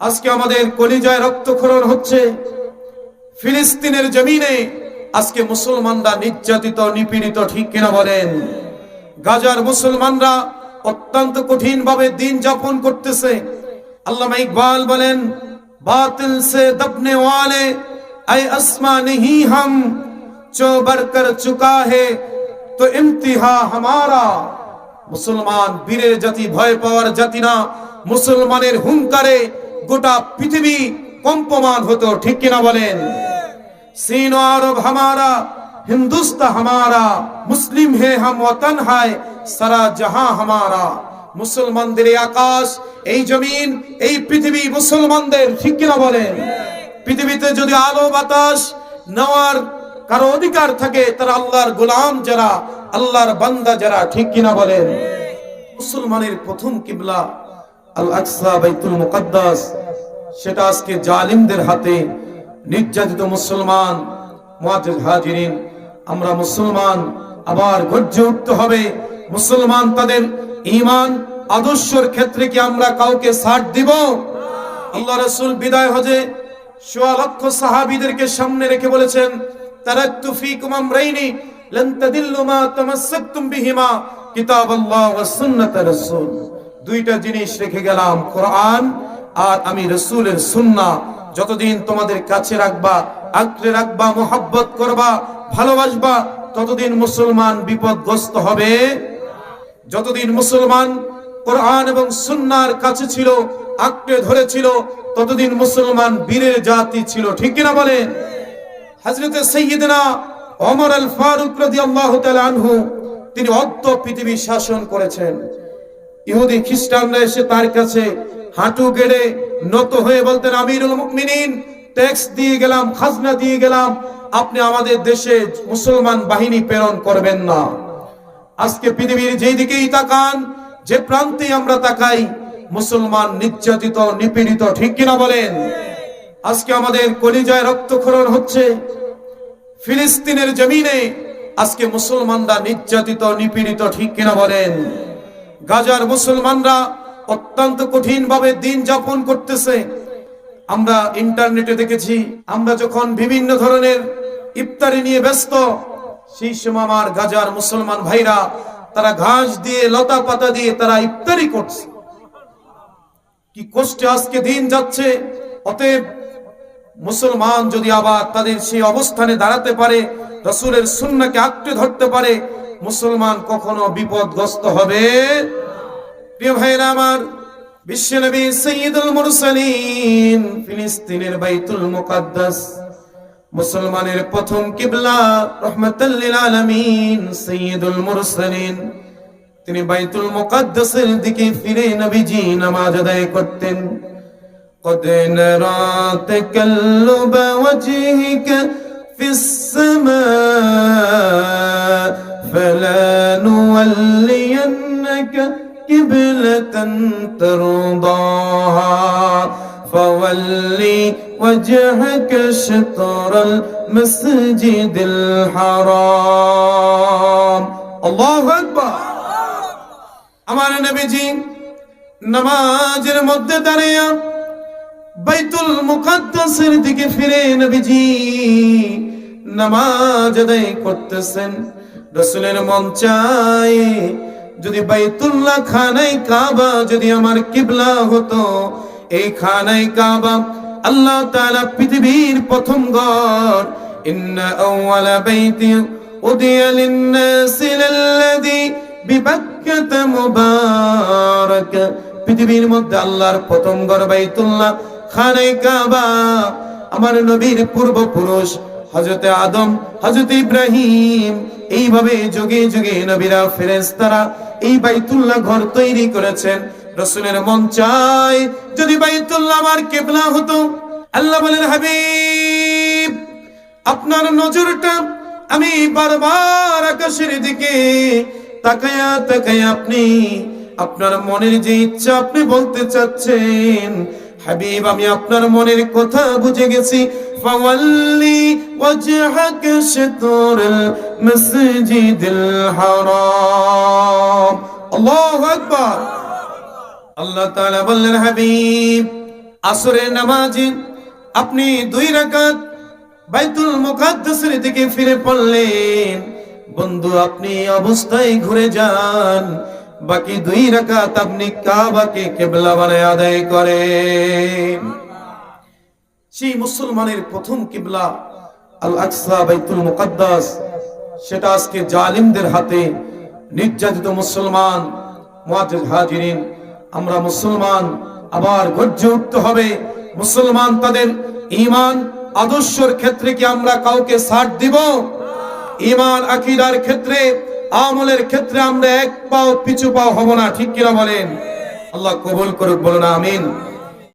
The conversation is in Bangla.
আজকে আমাদের কলিজায় রক্তক্ষরণ হচ্ছে। ফিলিস্তিনের জমিনে আজকে মুসলমানরা নির্যাতিত, নিপীড়িত, ঠিক কিনা বলেন? গাজার মুসলমানরা অত্যন্ত কঠিন ভাবে দিন যাপন করতেছে। আল্লাহ ইকবাল বলেন, বাতিল সে দবনে ওয়ালে, আই আসমা নেহি হাম, চো বরকর চুকা হে, তো ইমতিহা হামারা। মুসলমান বীরের জাতি, ভয় পাওয়ার জাতি না। মুসলমানের হুঙ্কারে গোটা পৃথিবী কম্পমান হতো, ঠিক কিনা বলেন? সিন আরব হামারা হিন্দুস্ত হামারা, মুসলিম হে হাম ওতন হায়, সারা জাহা হামারা। মুসলমানদের এই আকাশ, এই জমিন, এই পৃথিবী মুসলমানদের, ঠিক কিনা বলেন? পৃথিবীতে যদি আলো, বাতাস, নেওয়ার কারও অধিকার থাকে, তারা আল্লাহর গোলাম যারা, আল্লাহর বান্দা যারা, ঠিক কিনা বলেন? মুসলমানের প্রথম কিবলা ক্ষেত্রে কি আমরা কাউকে ছাড় দিব? আল্লাহ রাসূল বিদায় হজে সোয়া লক্ষ সাহাবীদেরকে সামনে রেখে বলেছেন তারাক্তু ফীকুম আমরাইনি, লান তাদিল্লু মা তামাসসাকতুম বিহিমা কিতাবাল্লাহ ওয়া সুন্নাত রাসূল। দুইটা জিনিস রেখে গেলাম, কোরআন আর আমি রসুলের সুন্নাহ যতদিন তোমাদের কাছে রাখবা, আঁকড়ে রাখবা, মোহাব্বত করবা, ভালোবাসবা, ততদিন মুসলমান বিপদগ্রস্ত হবে। যতদিন মুসলমান কোরআন এবং সুন্নার কাছে ছিল, আঁকড়ে ধরেছিল, ততদিন মুসলমান বীরের জাতি ছিল। ঠিক কিনা বলেন? হজরতে সৈয়দনা অমর আল ফারুক রাদিয়াল্লাহু তাআলা তিনি অদ্য পৃথিবী শাসন করেছেন। ইহুদি খ্রিস্টানরা এসে তার কাছে হাঁটু গেড়ে নত হয়ে বলতেন, আমিরুল মুমিনিন, ট্যাক্স দিয়ে গেলাম, খাজনা দিয়ে গেলাম। আপনি আমাদের দেশে মুসলমান বাহিনী প্রেরণ করবেন না। আজকে পৃথিবীর যেই দিকেই তাকান, যে প্রান্তে আমরা তাকাই, মুসলমান নির্যাতিত, নিপীড়িত, ঠিক কিনা বলেন? আজকে আমাদের কলিজায় রক্তক্ষরণ হচ্ছে। ফিলিস্তিনের জমিনে আজকে মুসলমানরা নির্যাতিত, নিপীড়িত, ঠিক কিনা বলেন? গাজার মুসলমানরা অত্যন্ত কঠিন ভাবে দিন যাপন করতেছে। আমরা ইন্টারনেটে দেখেছি, আমরা যখন বিভিন্ন ধরনের ইফতারি নিয়ে ব্যস্ত, সেই সময় আমার গাজার মুসলমান ভাইরা তারা ঘাস দিয়ে, লতা পাতা দিয়ে তারা ইফতারি করছে। কি কষ্টে আজকে দিন যাচ্ছে। অতএব মুসলমান যদি আবার তাদের সেই অবস্থানে দাঁড়াতে পারে রসুলের সুন্নাকে আঁকড়ে ধরতে পারে মুসলমান কখনো বিপদগ্রস্ত হবে প্রিয় ভাইরা আমার বিশ্বনবী সৈয়দুল মুরসালিন ফিলিস্তিনের বাইতুল মুকাদ্দাস মুসলমানের প্রথম কিবলা রহমাতাল্লিল আলামিন সৈয়দুল মুরসালিন তিনি বাইতুল মুকাদ্দাসের দিকে ফিরে নবীজি নামাজ আদায় করতেন قد نرى تكلب وجهك في السماء فلا نولينك قبلة ترضاها فولي وجهك شطر المسجد الحرام الله أكبر আমার নবীজি নামাজের মধ্যে দাঁড়িয়ে বাইতুল মুকাদ্দাসের দিকে ফিরে নবীজি নামাজ আদায় করতেছেন। রসুলের মন চায় যদি বাইতুল্লাহ খানাই কাবা যদি আমার কিবলা হতো, এই খানাই কাবা আল্লাহ তাআলা পৃথিবীর প্রথম ঘর। বাইতি উদিয়া লিন-নাসি লাল্লাযী বিবাক্কাতা মুবারাক। পৃথিবীর মধ্যে আল্লাহর প্রথম ঘর বাইতুল্লাহ খানাই কাবা। আমার নবীর পূর্বপুরুষ হযরতে আদম, হযরত ইব্রাহিম, এইভাবে যুগে যুগে নবীরা ফেরেশতারা এই বাইতুল্লাহ ঘর তৈরি করেছেন। রসুলের মন চায় যদি বাইতুল্লাহ আমার কেবলা হতো। আল্লাহ বলেন, হাবিব, আপনার নজরটা আমি বারবার আকাশের দিকে তাকায়া তাকায়া আপনি, আপনার মনের যে ইচ্ছা আপনি বলতে চাচ্ছেন, হাবিব, আমি আপনার মনের কথা বুঝে গেছি। ফাওয়াল্লি ওয়াজহাকা শাতরুল মসজিদিল হারাম আল্লাহু আকবার আল্লাহ তাআলা বললেন, হাবিব, আসরের নামাজে আপনি দুই রাকাত বাইতুল মুকাদ্দাসের দিকে ফিরে পড়লেন। বন্ধু, আপনি অবস্থায় ঘুরে যান। বাকি দুই রাকাত আপনি কাবাকে কেবলা বানায় আদায় করেন। সেই মুসলমানের প্রথম কিবলা আল আকসা বাইতুল মুকাদ্দাস। সেটা আজকে জালিমদের হাতে নির্যাতিত মুসলমান হাজিরিন, আমরা মুসলমান আবার গর্জে উঠতে হবে। মুসলমান তাদের ঈমান, আদর্শের ক্ষেত্রে কি আমরা কাউকে ছাড় দিব? ঈমান, আকীদার ক্ষেত্রে, আমলের ক্ষেত্রে আমরা এক পাও পিছু পাও হব না, ঠিক কিনা বলেন? আল্লাহ কবুল করুক, বলুন, আমিন।